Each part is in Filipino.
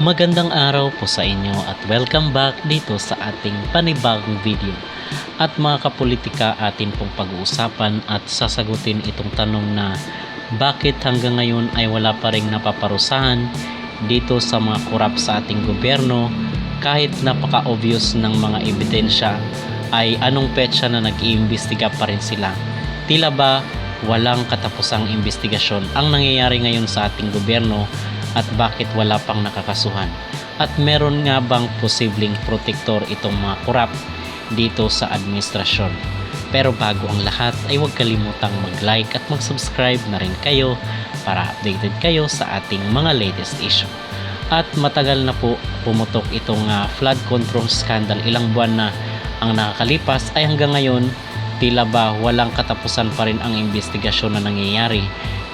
Magandang araw po sa inyo at welcome back dito sa ating panibagong video. At mga kapolitika atin pong pag-uusapan at sasagutin itong tanong na bakit hanggang ngayon ay wala pa rin napaparusahan dito sa mga kurap sa ating gobyerno kahit napaka-obvious ng mga ebidensya ay anong petsa na nag-iimbestiga pa rin sila. Tila ba walang katapusang investigasyon ang nangyayari ngayon sa ating gobyerno at bakit wala pang nakakasuhan? At meron nga bang posibleng protektor itong mga kurap dito sa administrasyon? Pero bago ang lahat ay huwag kalimutang mag-like at mag-subscribe na rin kayo para updated kayo sa ating mga latest issue. At matagal na po pumutok itong ah, flood control scandal ilang buwan na ang nakakalipas ay hanggang ngayon tila ba walang katapusan pa rin ang investigasyon na nangyayari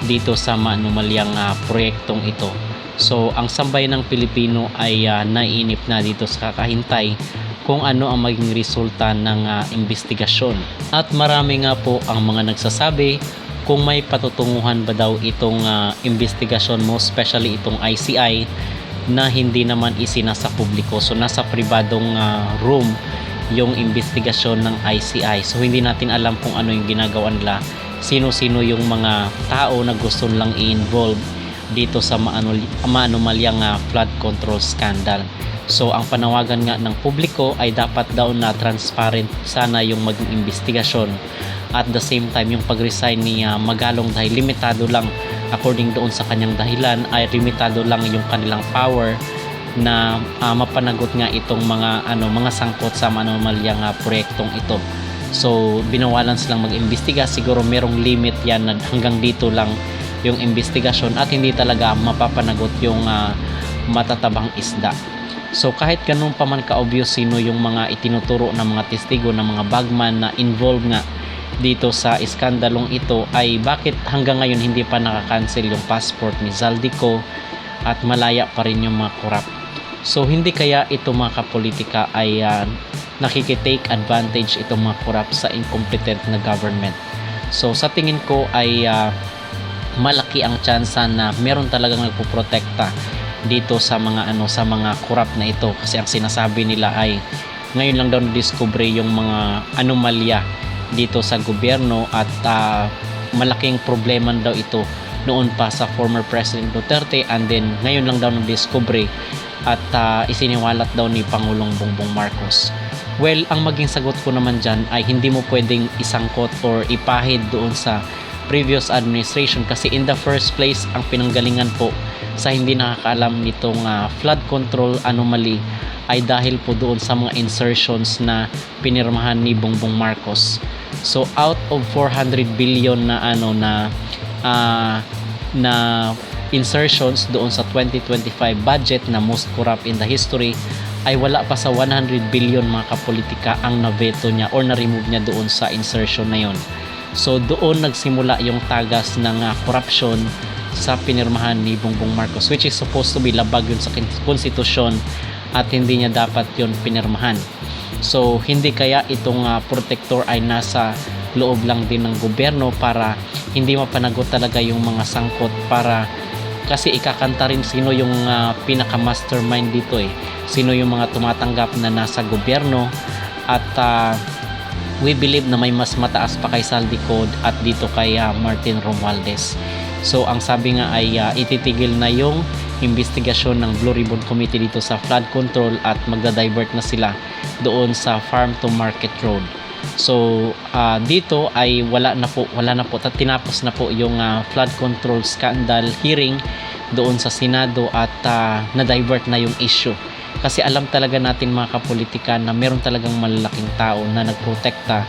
dito sa maanumalyang ah, proyektong ito. So ang sambay ng Pilipino ay ah, naiinip na dito sa kakahintay kung ano ang maging resulta ng ah, investigasyon. At marami nga po ang mga nagsasabi kung may patutunguhan ba daw itong ah, investigasyon mo, especially itong ICI na hindi naman isinasa publiko. So nasa pribadong ah, room yung investigasyon ng ICI. So hindi natin alam kung ano yung ginagawa nila, sino-sino yung mga tao na gusto lang i-involve dito sa maanul- maanumalyang ah, flood control scandal. So ang panawagan nga ng publiko ay dapat daw na transparent sana yung maging investigasyon. At the same time yung pag-resign ni ah, Magalong dahil limitado lang according doon sa kanyang dahilan ay limitado lang yung kanilang power na ah, mapanagot nga itong mga ano mga sangkot sa anomalyang uh, proyektong ito. So binawalan silang mag-imbestiga siguro merong limit yan na hanggang dito lang yung investigasyon at hindi talaga mapapanagot yung ah, matatabang isda. So kahit ganun pa man ka-obvious sino yung mga itinuturo ng mga testigo ng mga bagman na involved nga dito sa iskandalong ito ay bakit hanggang ngayon hindi pa nakakancel yung passport ni Zaldico at malaya pa rin yung mga korap. So hindi kaya ito mga kapolitika ay uh, nakikitake advantage itong mga korap sa incompetent na government. So sa tingin ko ay ah, malaki ang tsansa na meron talagang nagpoprotekta dito sa mga ano sa mga korap na ito kasi ang sinasabi nila ay ngayon lang daw na-discover yung mga anomalya dito sa gobyerno at ah, malaking problema daw ito noon pa sa former President Duterte and then ngayon lang daw na-discover at ah, isiniwalat daw ni Pangulong Bongbong Marcos. Well, ang maging sagot ko naman dyan ay hindi mo pwedeng isangkot or ipahid doon sa previous administration kasi in the first place ang pinanggalingan po sa hindi nakakaalam nitong ah, flood control anomaly ay dahil po doon sa mga insertions na pinirmahan ni Bongbong Marcos. So out of 400 billion na ano na ah, na insertions doon sa 2025 budget na most corrupt in the history ay wala pa sa 100 billion mga kapolitika ang naveto niya or na-remove niya doon sa insertion na yon. So doon nagsimula yung tagas ng ah, corruption sa pinirmahan ni Bongbong Marcos which is supposed to be labag yun sa konstitusyon at hindi niya dapat yun pinirmahan. So hindi kaya itong ah, protector ay nasa loob lang din ng gobyerno para hindi mapanagot talaga yung mga sangkot para kasi ikakanta rin sino yung ah, pinaka-mastermind dito eh. Sino yung mga tumatanggap na nasa gobyerno at ah, we believe na may mas mataas pa kay Saldi Code at dito kay ah, Martin Romualdez. So ang sabi nga ay ah, ititigil na yung investigasyon ng Blue Ribbon Committee dito sa flood control at magda-divert na sila doon sa farm to market road. So ah, dito ay wala na po wala na po tinapos na po yung ah, flood control scandal hearing doon sa Senado at ah, na-divert na yung issue. Kasi alam talaga natin mga kapolitika na meron talagang malalaking tao na nagprotekta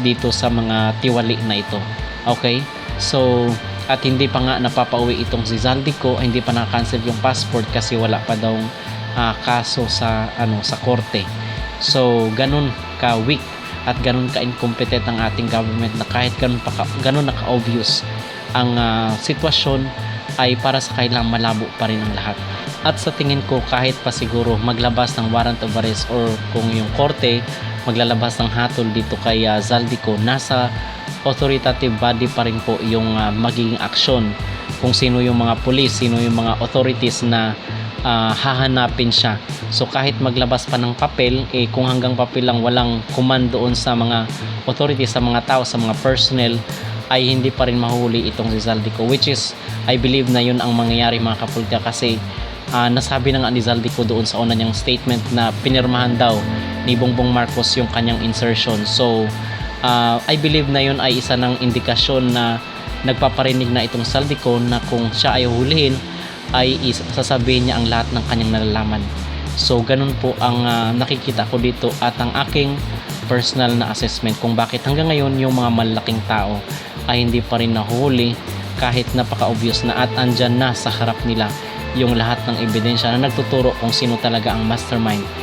dito sa mga tiwali na ito. Okay? So, at hindi pa nga napapauwi itong si Zaldico, hindi pa na-cancel yung passport kasi wala pa daw ah, kaso sa ano sa korte. So, ganun ka weak at ganun ka incompetent ang ating government na kahit ganun pa ganun na ka-obvious ang ah, sitwasyon ay para sa kailang malabo pa rin ang lahat. At sa tingin ko kahit pa siguro maglabas ng warrant of arrest or kung yung korte maglalabas ng hatol dito kay ah, Zaldico nasa authoritative body pa rin po yung ah, magiging aksyon kung sino yung mga police, sino yung mga authorities na ah, hahanapin siya. So kahit maglabas pa ng papel, eh kung hanggang papel lang walang command doon sa mga authorities, sa mga tao, sa mga personnel, ay hindi pa rin mahuli itong si Zaldico which is I believe na yun ang mangyayari mga kapulga kasi ah, nasabi na nga ni Zaldico doon sa una niyang statement na pinirmahan daw ni Bongbong Marcos yung kanyang insertion. So ah, I believe na yun ay isa ng indikasyon na nagpaparinig na itong Zaldico na kung siya ay hulihin ay sasabihin niya ang lahat ng kanyang nalalaman so ganun po ang ah, nakikita ko dito at ang aking personal na assessment kung bakit hanggang ngayon yung mga malalaking tao ay hindi pa rin nahuli kahit napaka-obvious na at andyan na sa harap nila yung lahat ng ebidensya na nagtuturo kung sino talaga ang mastermind